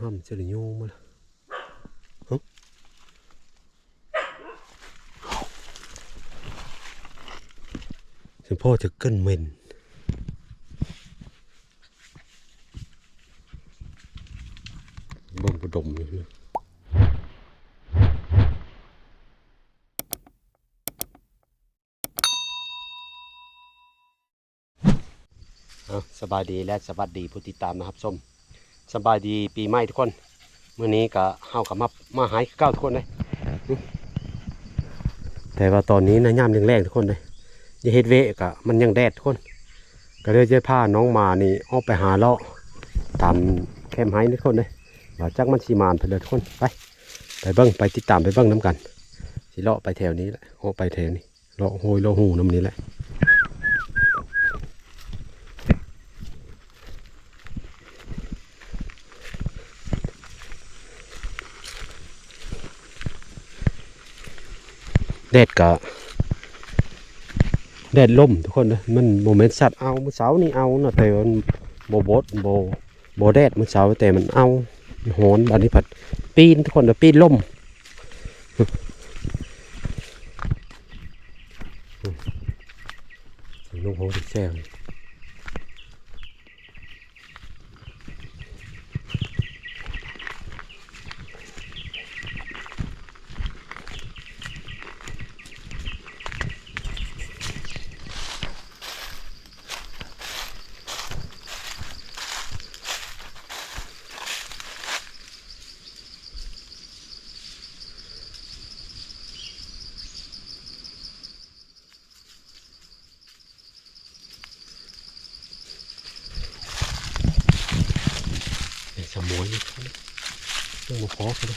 ห้ามจะได้โยงมาละฮะฉันพ่อจะเกินเหม็นบ่มกระดมอยู่นะเอาสบายดีและสวัสดีผู้ติดตามนะครับส้ม สบายดีปีใหม่ทุกคนมื้อนี้ก็เฮากับมามาหายเก้าทุกคนเลยแต่ว่าตอนนี้นะย่ำแรงๆทุกคนเลยย่าเฮ็ดเวกะมันยังแดดทุกคน ก็เลยจะพาน้องมานี่ออกไปหาเลาะตามแคมไฮทุกคนเลยว่าจักมันสีมานไปเลยทุกคนไปไปเบิ้งไปติดตามไปเบิ้งน้ำกันสิเลาะไปแถวนี้แหละโอ้ไปแถวนี้เลาะโหยเลาะหูน้ำนี้แหละ แดดกะแดดล่มทุกคนนะมันโมเมนต์สัตว์เอาเมื่อเช้านี่เอาเนาะแต่มันโบโบดโบโบแดดเมื่อเช้าแต่มันเอาหอนอันนี้ผัดปีนทุกคนนะปีนล่มลูกโหดแซ่บเลยไอ้สมอยนี่ต้ ออกเลย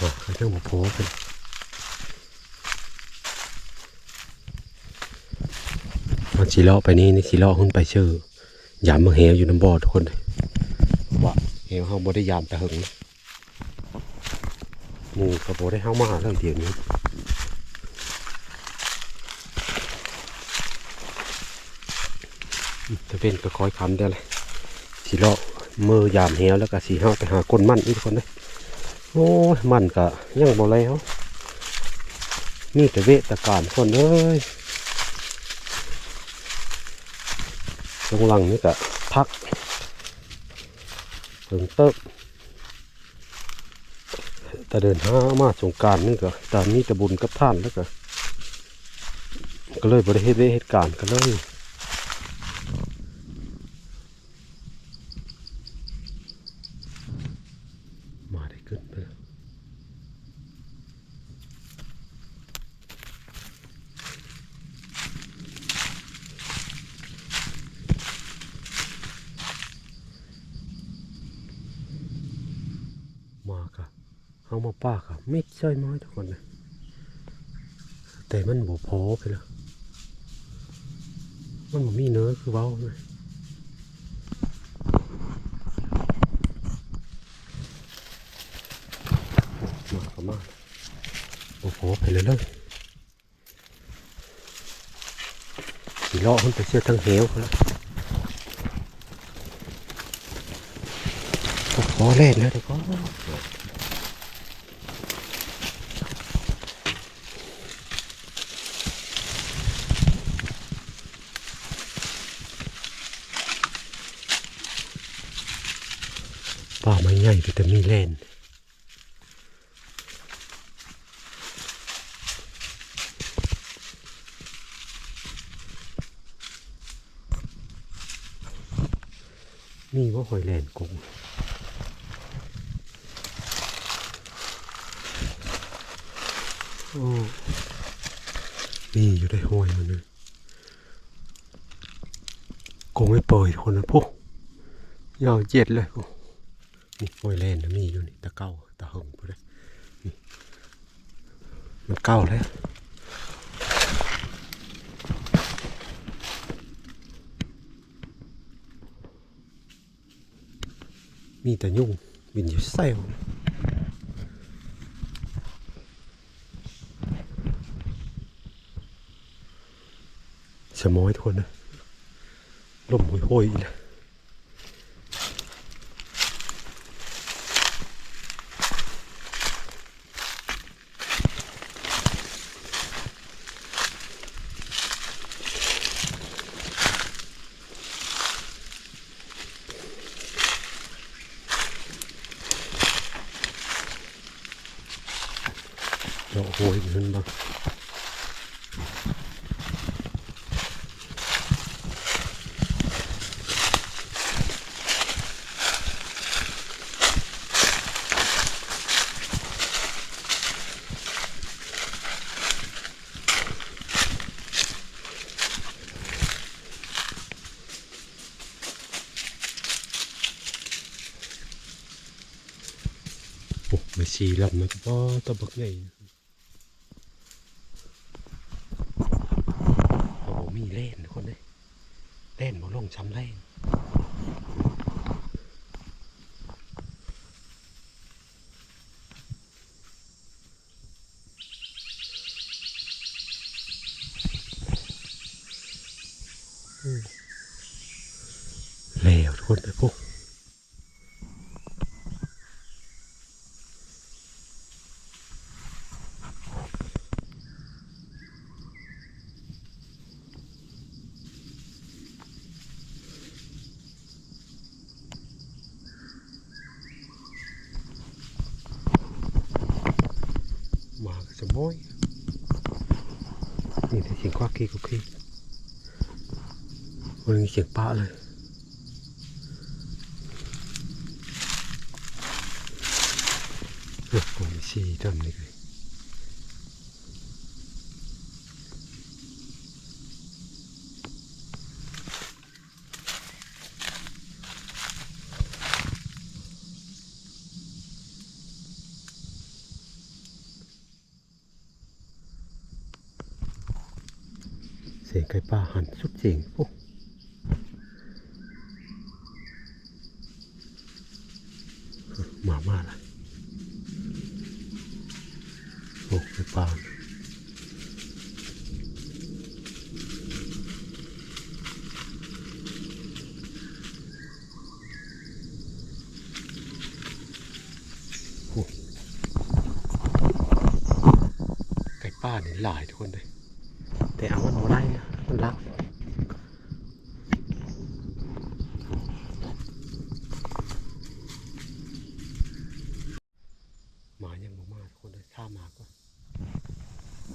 อะเขาต้องมาพอกันมันสีล้อไปนี่นี่สีเล้อขึ้นไปเชื่อยามมาเหวอยู่น้ำบ่อทุกคนว่าเฮวเฮาบ่ได้ยามแต่หึงนะ หมูก็บ่ได้เฮามาเรื่องเดียวนี้จะเป็นก็คอยคำเดียวเลยสิเลาะมือยามเฮวแล้วก็สีเฮาไปหาก้นมันอีกคนเลยโอ้ยมันก็ยังบ่แล้วนี่แต่เวทการคนเอ้ยตรงหลังนี่ก็พักถึงเติบ แต่เดินหามาสงการนี่ก็ตามนี้ตะบุญกับท่านแล้วก็ก็เลยบริเหตุเหตุการณ์ก็เลยมาได้ขึ้นไปแล้วมาค่ะเอามาป้าค่ะ ไม่ใช่น้อยทุกคนเลยแต่มันบ่พอไปแล้วมันบ่มีเนื้อคือเว้าเลยมาก็มาบ่พอไปเลยเลยสีลาะมันไปเชื่อทั้งเหวแล้วบ่พอเล่นแล้วเดี๋ยวก็าไม้ใหญ่แต่มีเล่นนี่ว่าหอยแลนกุ้งโอ้นี่อยู่ได้หอยมันนึงกงไม่เปิดคนนะพวกยาวเจ็ดเลยกู นี่ห้วยแลนมีอยู่นี่ตะเก้าตะหงไปเลยนี่มันเก้าแล้วมีแต่ยุ่งบินอยู่ไส้ผมสมอยทุกคนนะลมโหยเลย ดอกโหยมันบ้างโอ้ไม่สีลำนะก็บ่ตะบักใหญ่โอ้มีเล่นทุกคนเลยเล่นมาลงช้ำเล่นอืมแล้วทุก คนเลยพวกมาก็จะม้อยนี่แต่เสียงควักกี้กุกกี้มันมีเสียงป้าเลย โอ้โหชีทำนี่เลยเสียงไก่ป้าหันสุดเสียงโอ้มามาละโอ้ไก่ป้าน่ะโอ้ไก่ ป้านี่หลายทุกคนเลยแต่เอามันบ่ได้นะมันรักหมายังบ่มาทุกคนเลยข้ามมาก็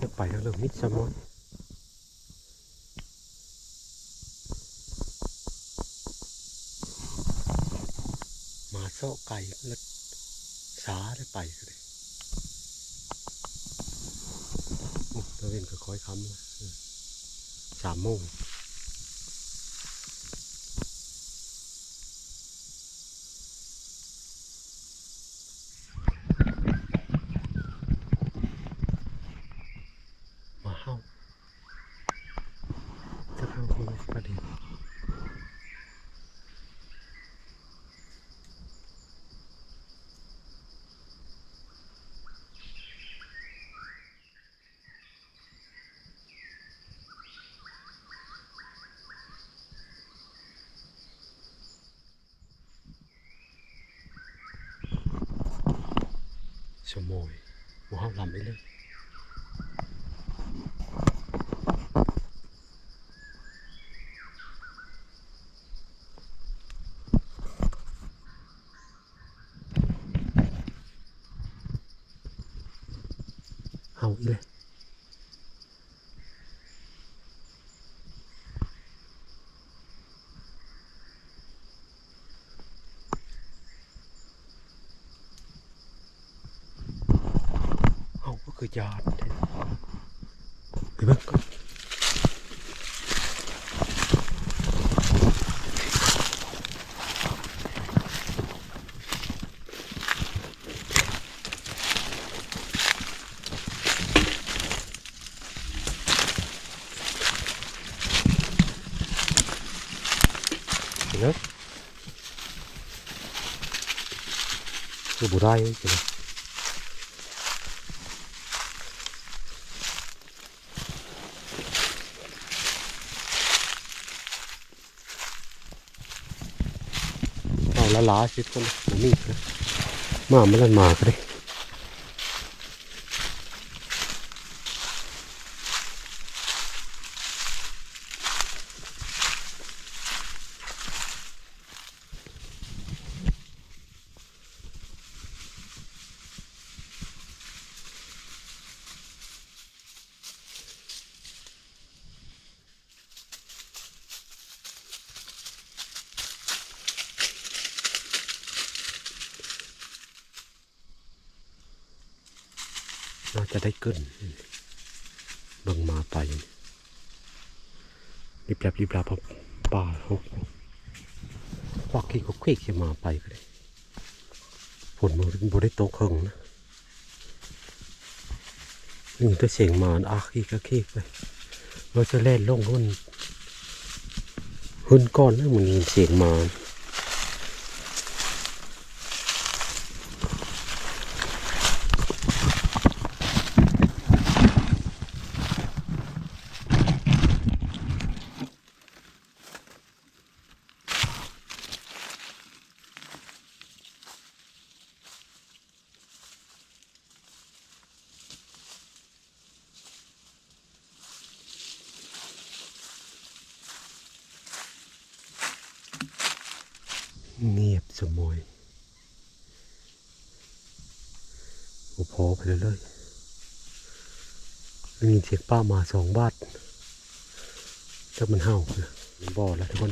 จะไปแล้วเริ่มมิดสมอนหมาเซาะไก่แล้วสาได้ไปก็เลยโอ้ตะเวนก็คอยคำนะเออ สามโมง มาเฮาจะเข้าคนละประเด็น ชะโมยหมูเฮาลำไปเลย เอาอีเลย เอาก็คือยานเด้ไปเบิ่งก่อนไปเลย คือบุได้ใช่ไหมเอาละลาสิคนมันนี่นะมามันละมาก็ได้ น่าจะได้ขึ้นเบิ่งมาไปรี บแลบรีบลาพอป่าหกควักขี้ก็เควกจะมาไปก็ได้ฝนมันบริโตกเคิงนะนี่ตัวเสียงมาอาขี้ก็ขี้ไปเราจะเล่นลงหุ่นหุ่นก้อนนะมันยินเสียงมา เงียบสมอยโอ้พอไปเลยเลยได้ยินเสียงป้ามาสองบาทถ้ามันเห่านะมันบ่อแล้วทุกคน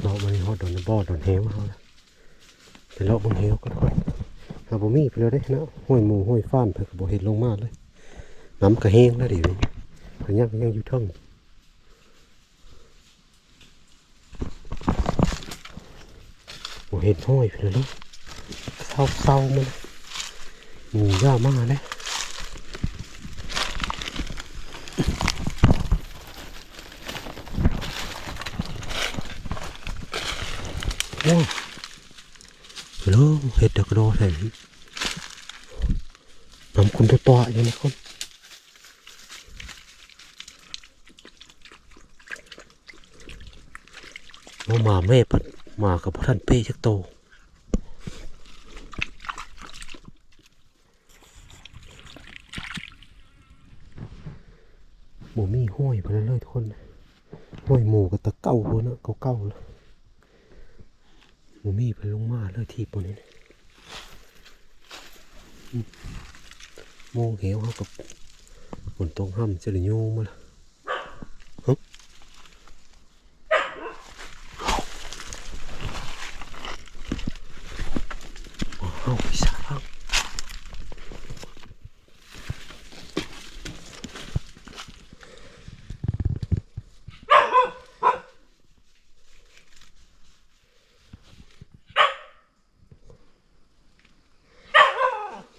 เราะมันฮอดโดนบ่อโดนเหวเฮาแล้วแต่เราะบนเหวก็ทุกคนหาบ่มีไปเลยเด้นะห้วยหมูห้วยฟ้านเพิ่นก็บ่เห็นลงมาเลยน้ำก็แห้งแล้วเดี๋ยวนี้ก็ยังยังอยู่ทั้ง โอ้ เห็นห้อยไปเลยลูกเศร้าเศร้ามันหมูย่ามาเลยโอ้ไปเลยเห็ดเด็กโดดเห็นน้ำคุณตัวต่ออย่างนี้คนมามาแม่ปัด มากับพท่านเป้ชักโตหมูมีห้อยไปเลยเลยทุกคนห้อยหมูกับตะเก้าหัวนะเก้าเก้าๆเลยหมูมีไปลงมาเลยทีบนนี้นะอืมโมงเหวเขากับฝนตรงห้ำจะเลยโยมาละ เอาไปสร้า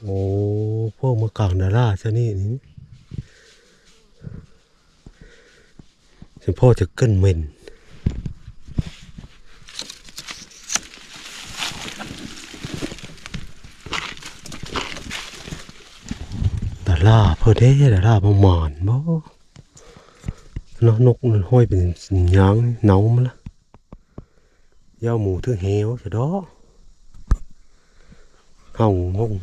โอ้พวกมะกางดาราซะนี่นี่ฉันพ่อจะเกินเหม็นดาราเพื่ อเด้ดาราประมาณบ่เนาะนกมันห้อยเป็นหยางเนามาละยาวหมูถึงเหวซะดอกเฮางง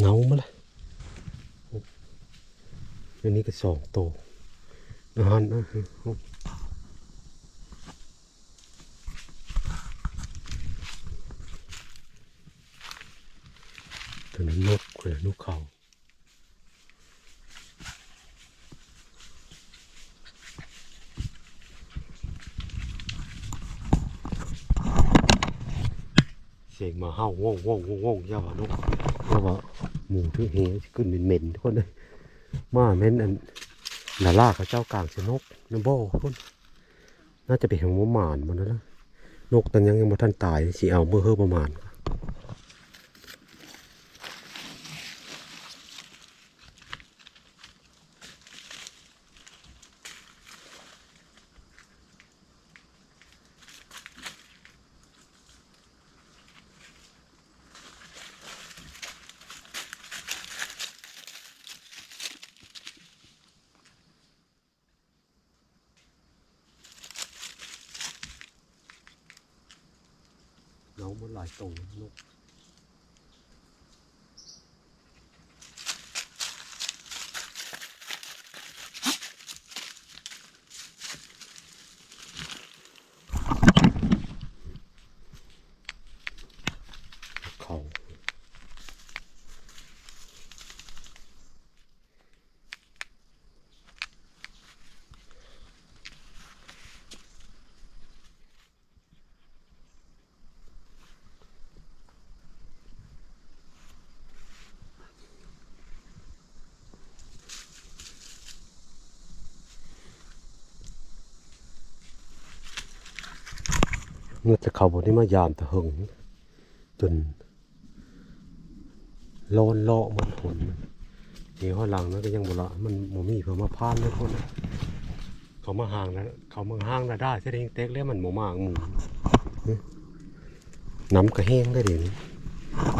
เงามาละอันนี้ก็ สองโตวอาหารนะตัวนั้นนกเรือนุกเขาเสียงมาเห่าว่องว่องว่องว่องยาว่านกเพราะว่าหมูที่เฮขึ้นเหม็นๆทุกคนเลย มาแม่นอันนาล่าเขาเจ้ากลางสนกน้ำบ่อทุกคนน่าจะเป็นของหมานมันนั่นละนกตันยังยังมาท่านตายสิเอาเมื่อเฮอประมาณ น้องมันหลายตรงนก เมื่อจะเขาบนนี้มายามตะหึงจนโลนเลาะมันผลมันนี่ข้อหลังนั้นก็ยังบุละมันหมูมีเพิ่มมาพานเลยคนเขามาห่างแล้วเขามาห่างแล้วได้แสดงเต็กแล้วมันหมูมากหมูน้ำกระแห้งได้เดี๋ยวนี้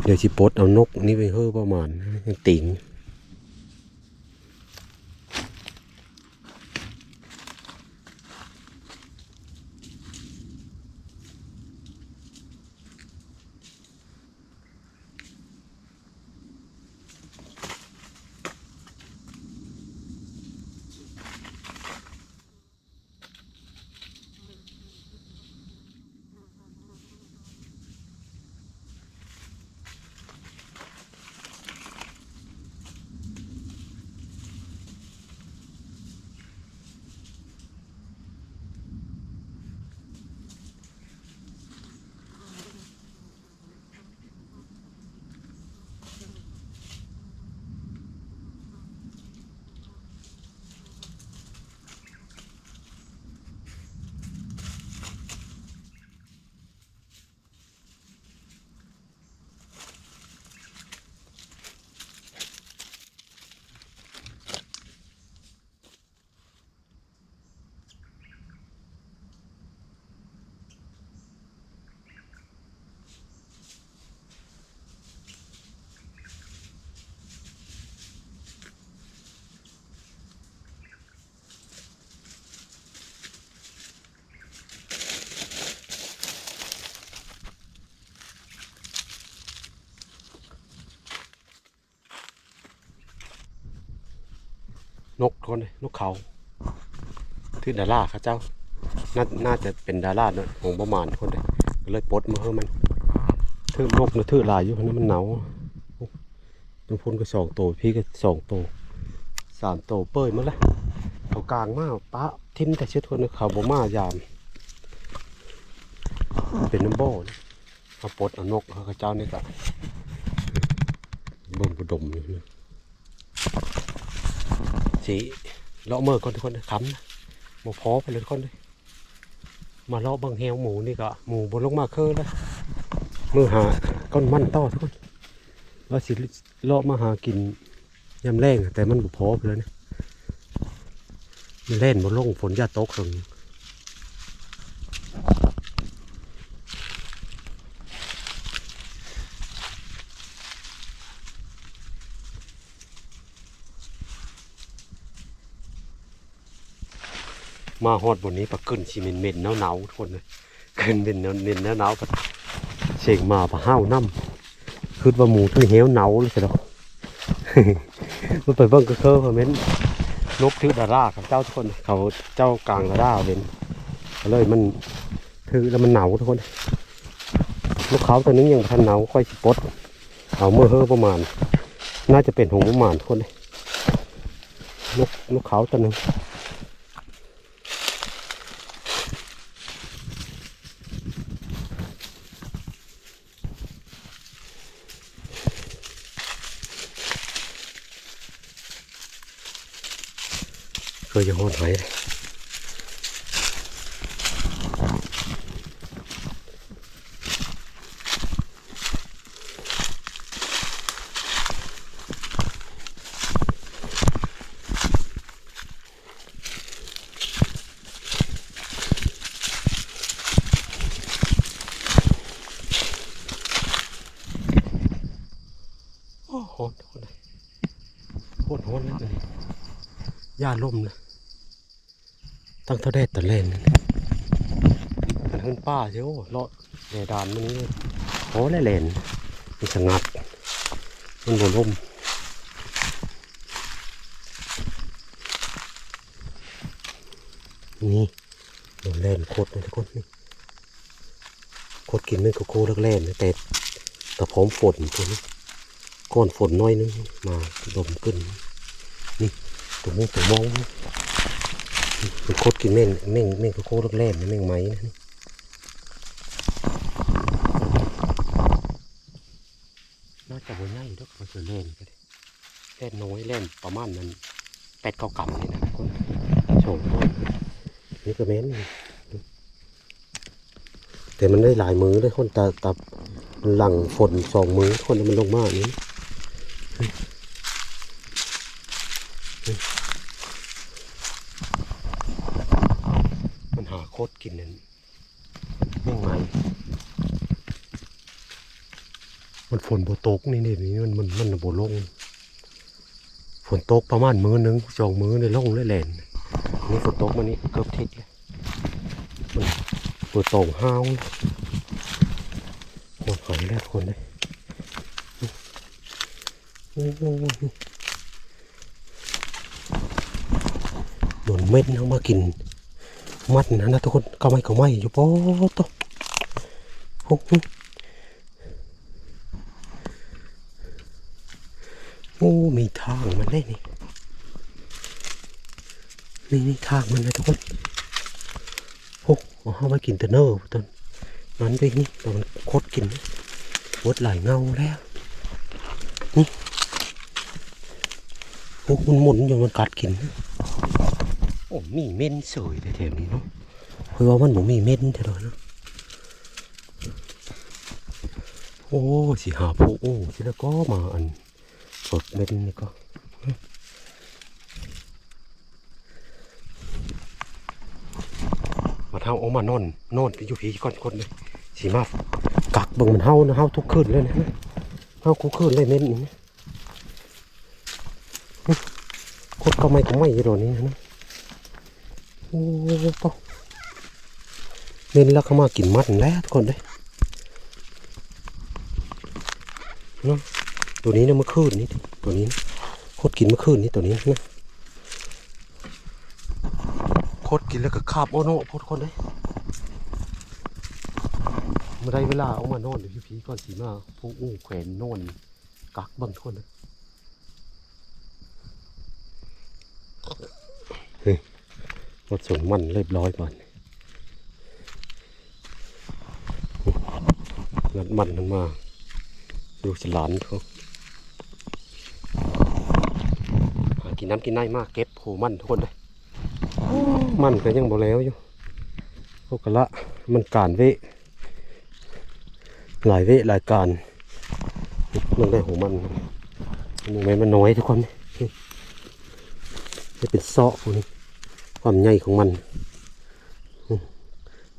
เดี๋ยวสิปดเอานกนี่ไปเฮ้อประมาณยังติ่ง คนลยนกเขาทือดาราข้าเจ้า น่าน่าจะเป็นดาราเนอะของประมาณคนเลยก็เลยปลดมาเพิ่มมันทือนกนะทือลายอยู่เพราะนั้นมันหนาวตุงพลก็สองโตพี่ก็สองโตสามโตเป้ยมาละเขากลางมากปะทิมแต่เชื้อทนเขาบ่มายาม เป็นน้ำบ่อนะเอาปลดเอานกเขาเจ้านี่ก็เบิ่งกระดมอยู่นะ สิเลาะเมื่อก่อนทุกคนขำนะหมูพอไปเลยทุกคนเลยมาเลาะบางแฮวหมูนี่ก็หมูบนลงมาเคอแล้วมือหาก้อนมันต่อทุกคนว่าสิเลาะมาหากินยำแรงแต่มันบุพอไปแล้วเนี่ยมันเล่นบนลงฝนยาตกตรง มาฮอดบนนี้ปะขึ้นชิเมนเมนหนาวหนาๆทุกคนเลยขึ้นเป็นเมนหนาวหนาๆปะเสกมาปะห้าวน้ำคือว่าหมูทั้งเหียวหนาเลยสิเนาะมันไปเบิ่งก็เคอเพอร์เมนนกถือดารากับเจ้าทุกคน เขาเจ้ากลางดาราเป็นก็เลยมันถือแล้วมันหนาวทุกคนลูกเขาตัวนึงยังทันหนาวค่อยสิปดเอาเมื่อเฮอประมาณ น่าจะเป็นหงประมาณทุกคนเลยนกนกเขาตัวหนึง ก็ยังหดหอยโหดโหดโหดโหดเลยย่าล่มเลย ตั้งเท่าแดดตะเล่นนั่นกันขึ้นป้าเชียวเลาะแดดานมันนี่โอ้แล่เล่นมันสงัด มันบล่มนี่โดนเล่นโคตรเลยทุกคนนี่โคตรกินไม่โกโก้เลิกเล่นแต่กระพร้อมฝนตัวนี้ก้อนฝนน้อยนึงมาดมขึ้นนี่ตัวมงตัวมองนี่ มันโคตรกินแม่งแม่งแม่งโกโก้เลิกเล่นะแม่งไหมนะนี่น่าจะบ่ง่ายดอกเขาจะเล่นก็ได้เล่นน้อยเล่นประมาณนั้นแปดเก้ากำนี่นะกคนโฉมก้อนนี่ก็แม่นแต่มันได้หลายมือเลยคนตาตามันหลังฝนสองมือคนมันลงมากนี้ มันหาโคตรกินนั่นยังไงมันฝนโบตกนี่นี่นี่มันมันมันโบลง ฝนตกประมาณมือหนึ่งสองมือในลงเลยแหลนนี่ฝนตกมานี่เกือบทิศเลยมันเปิดโต่งห้าวหมดหายแล้วคนเลยโอ้โหโดนเม็ดเอามากิน มัดนะนะทุกคนก็ไม่ก็ไม่อยู่ปอตโอ้โหโอ้มีทางมันได้นี่นี่นี่ทางมันนะทุกคนโอ้เอามากินแต่เนอร์ตอนนั้นไปนี่ตอนโคตรกินวดหลเงาแล้วนี่โอ้มันหมุนอยู่มันกัดกินนะ โอ้มีเม่นสวยแถวนี้เนาะเพราะว่ามันบ่มีเม่นแถวนั้นเนาะโอ้สิหาผู้โอ้สิแล้วก็มาอันฝึกเม่นนี่ก็มาเท่าเอามานอนนอนไปอยู่ผีก่อนคนเลยสีมากักเบิ่งมันเฮานะเฮาทุกคืนเลยนะเฮาทุกคืนเลยเน้นนี่นะโคตรก็ไม่ก็ไม่ยู่ตรนี้นะ โอ้เน้นแล้วเขามากินมัดแล้วทุกคนเลยเนาะตัวนี้นะเมื่อคืนนี้ตัวนี้นะโคตรกินเมื่อคืนนี้ตัวนี้นะโคตรกินแล้วก็คาบโอโน่พดคนเลยเมื่อได้เวลาเอามานอนเดี๋ยวพี่ๆก่อนสีมาผู้อู้แขวนนอนกักบังทนเลย เฮ้ยรถสนมันเรียบร้อยก่อนงัดมันมันมา ดูสลานเขาหากินน้ำกินไนมากเก็บโหมันทุกคนเลยมันก็ยังบ่แล้วอยู่พวกกะละมันการเวหลายเวหลายการมันได้ของมันมันไม่มันน้อยทุกคนนี่จะเป็นเซาะพวกนี้ ความใหญ่ของมัน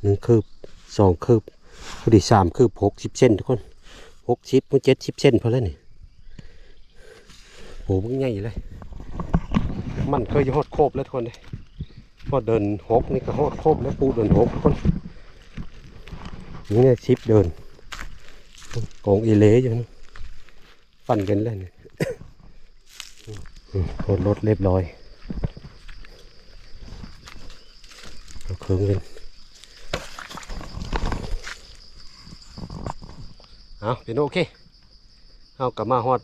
หนึ่งคืบสองคืบพอดีสามคืบหกสิบเซนทุกคนหกสิบมันเจ็ดสิบเซนพอแล้วนี่โหมันใหญ่เลย มันเคยจะหดโคบแล้วทุกคนเลยพอเดินหกนี่ก็โหดคบแล้วปูเดินหกทุกคนนี่เนี่ยชิปเดินกองอีเละอยู่นะปั่นกันแล้วเนี่ยรถรถเรียบร้อย เอาเคืองกันเอาเป็นโอเคเอากลับมาฮอด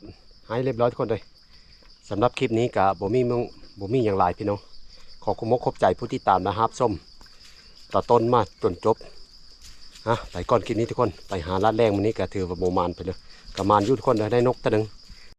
หายเรียบร้อยทุกคนเลยสำหรับคลิปนี้กับบ่มีมึงบ่มีอย่างไรพี่น้องขอคุณมกขอบใจผู้ที่ตามนะครับส้มต่อต้นมาจนจบฮะไปก่อนคลิปนี้ทุกคนไปหาลาดแรงวันนี้ก็ถือว่าโมมานไปเลยกระมานยุทุกคนเลยได้นกตัวหนึ่ง